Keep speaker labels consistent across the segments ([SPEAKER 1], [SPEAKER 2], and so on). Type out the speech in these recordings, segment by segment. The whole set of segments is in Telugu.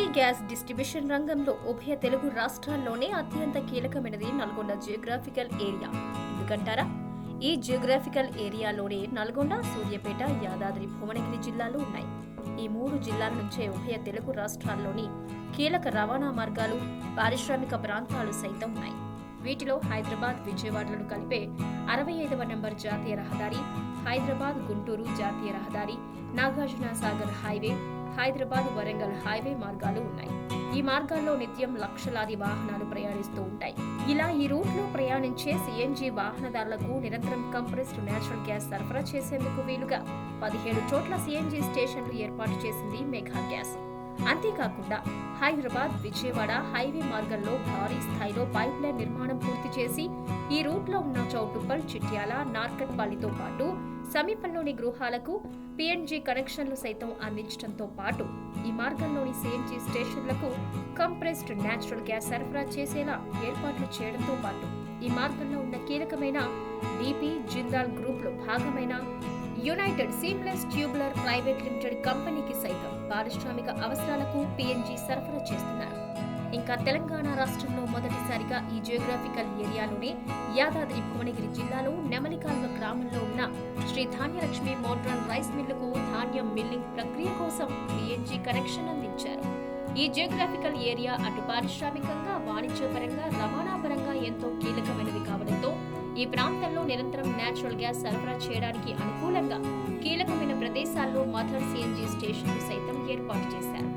[SPEAKER 1] సిటీ గ్యాస్ డిస్ట్రిబ్యూషన్ రంగంలో ఉభయ తెలుగు రాష్ట్రాల్లోనే అత్యంత కీలకమైనది నల్గొండ జియోగ్రాఫికల్ ఏరియా. ఎందుకంటారా? ఈ జియోగ్రాఫికల్ ఏరియాలోనే నల్గొండ సూర్యాపేట యాదాద్రి భువనగిరి జిల్లాలు ఉన్నాయి. ఈ మూడు జిల్లాల నుంచే ఉభయ తెలుగు రాష్ట్రాల్లోని కీలక రవాణా మార్గాలు పారిశ్రామిక ప్రాంతాలు సైతం ఉన్నాయి. వీటిలో హైదరాబాద్ విజయవాడలను కలిపే అరవై ఐదవ నెంబర్ జాతీయ రహదారి హైదరాబాద్ గుంటూరు జాతీయ రహదారి నాగార్జున సాగర్ హైవే హైదరాబాద్ వరంగల్ హైవే మార్గాలు ఉన్నాయి. ఈ మార్గాల్లో నిత్యం లక్షలాది వాహనాలు ప్రయాణిస్తూ ఉంటాయి. ఇలా ఈ రూట్లో ప్రయాణించే సిఎన్జి వాహనదారులకు నిరంతరం కంప్రెస్డ్ నేచురల్ గ్యాస్ సరఫరా చేసేందుకు వీలుగా పదిహేడు చోట్ల సిఎన్జి స్టేషన్లు ఏర్పాటు చేసింది మెగా గ్యాస్. అంతేకాకుండా హైదరాబాద్ విజయవాడ హైవే మార్గంలో భారీ స్థాయిలో పైప్ లైన్ నిర్మాణం పూర్తి చేసి ఈ రూట్లో ఉన్న చౌటుప్పల్ చిట్యాల నార్కట్పల్లితో పాటు సమీపంలోని గృహాలకు పిఎన్జీ కనెక్షన్లు సైతం అందించడంతో పాటు ఈ మార్గంలోని సిఎన్జీ స్టేషన్లకు కంప్రెస్డ్ నేచురల్ గ్యాస్ సరఫరా చేసేలా ఏర్పాట్లు చేయడంతో పాటు ఈ మార్గంలో ఉన్న కీలకమైన డిపి జిందాల్ గ్రూప్లో భాగమైన united seamless tubular private limited కంపెనీకి సైతం పారిశ్రామిక అవసరాలకు పిఎన్జి సరఫరా చేస్తున్నారు. ఇంకా తెలంగాణ రాష్ట్రంలో మొదటిసారిగా ఈ జియోగ్రాఫికల్ ఏరియాలోనే యాదాద్రి భువనగిరి జిల్లాలో నెమలికాల్వ గ్రామంలో ఉన్న శ్రీ ధాన్యలక్ష్మి మోడ్రన్ రైస్ మిల్లుకు ధాన్యం మిల్లింగ్ ప్రక్రియ కోసం పిఎన్జి కనెక్షన్ అందించారు. ఈ జియోగ్రాఫికల్ ఏరియా అటు పారిశ్రామికంగా వాణిజ్యపరంగా రవాణా పరంగా ఎంతో కీలకమైనది కావడంతో ఈ ప్రాంతంలో నిరంతరం నేచురల్ గ్యాస్ సరఫరా చేయడానికి అనుకూలంగా కీలకమైన ప్రదేశాల్లో మదర్ సిఎన్జి స్టేషన్లు సైతం ఏర్పాటు చేశారు.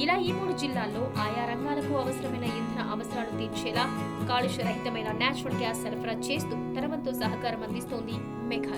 [SPEAKER 1] ఇలా ఈ మూడు జిల్లాల్లో ఆయా రంగాలకు అవసరమైన ఇంధన అవసరాలు తీర్చేలా కాలుష్య రహితమైన నేచురల్ గ్యాస్ సరఫరా చేస్తూ తన వంతు సహకారం అందిస్తోంది మెగా